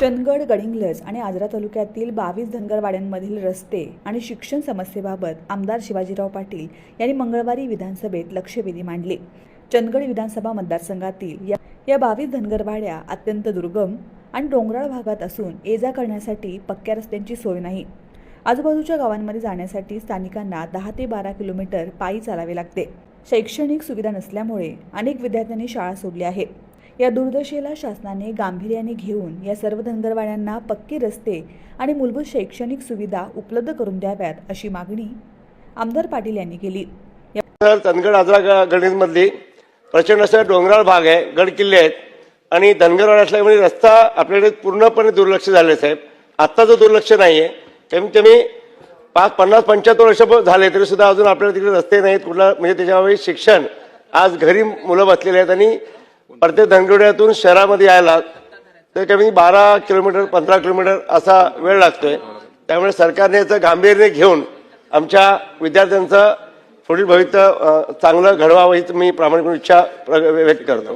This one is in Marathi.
चंदगड गडिंग्लज आणि आजरा तालुक्यातील बावीस धनगरवाड्यांमधील रस्ते आणि शिक्षण समस्येबाबत आमदार शिवाजीराव पाटील यांनी मंगळवारी विधानसभेत लक्षवेधी मांडले. चंदगड विधानसभा मतदारसंघातील या या बावीस धनगरवाड्या अत्यंत दुर्गम आणि डोंगराळ भागात असून ये जा करण्यासाठी पक्क्या रस्त्यांची सोय नाही. आजूबाजूच्या गावांमध्ये जाण्यासाठी स्थानिकांना दहा ते बारा किलोमीटर पायी चालावे लागते. शैक्षणिक सुविधा नसल्यामुळे अनेक विद्यार्थ्यांनी शाळा सोडली आहे. या दुर्दशेला शासनाने गांभीर्याने घेऊन या सर्व धनगरवाड्यांना पक्के रस्ते आणि मूलभूत शैक्षणिक सुविधा उपलब्ध करून द्याव्यात अशी मागणी आमदार पाटील यांनी केली. या आजरा गणितमधली प्रचंड असा डोंगराळ भाग आहे गड किल्ले आहेत. आणि धनगरवाडा असल्यामुळे रस्ता आपल्याकडे पूर्णपणे दुर्लक्ष झाले साहेब. आत्ताचं दुर्लक्ष नाही आहे कमीत कमी पाच पन्नास पंच्याहत्तर वर्ष झाले तरी सुद्धा अजून आपल्याला तिकडे रस्ते नाहीत. कुठला म्हणजे त्याच्यामुळे शिक्षण. आज घरी मुलं बसलेली आहेत आणि प्रत्येक धनगरवाड्यातून शहरामध्ये यायला तर कमी बारा किलोमीटर पंधरा किलोमीटर असा वेळ लागतोय. त्यामुळे सरकारने याचं गांभीर्याने घेऊन आमच्या विद्यार्थ्यांचं पुढील भविष्य चांगलं घडवावं हीच मी प्रामाणिकपणे इच्छा व्यक्त करतो.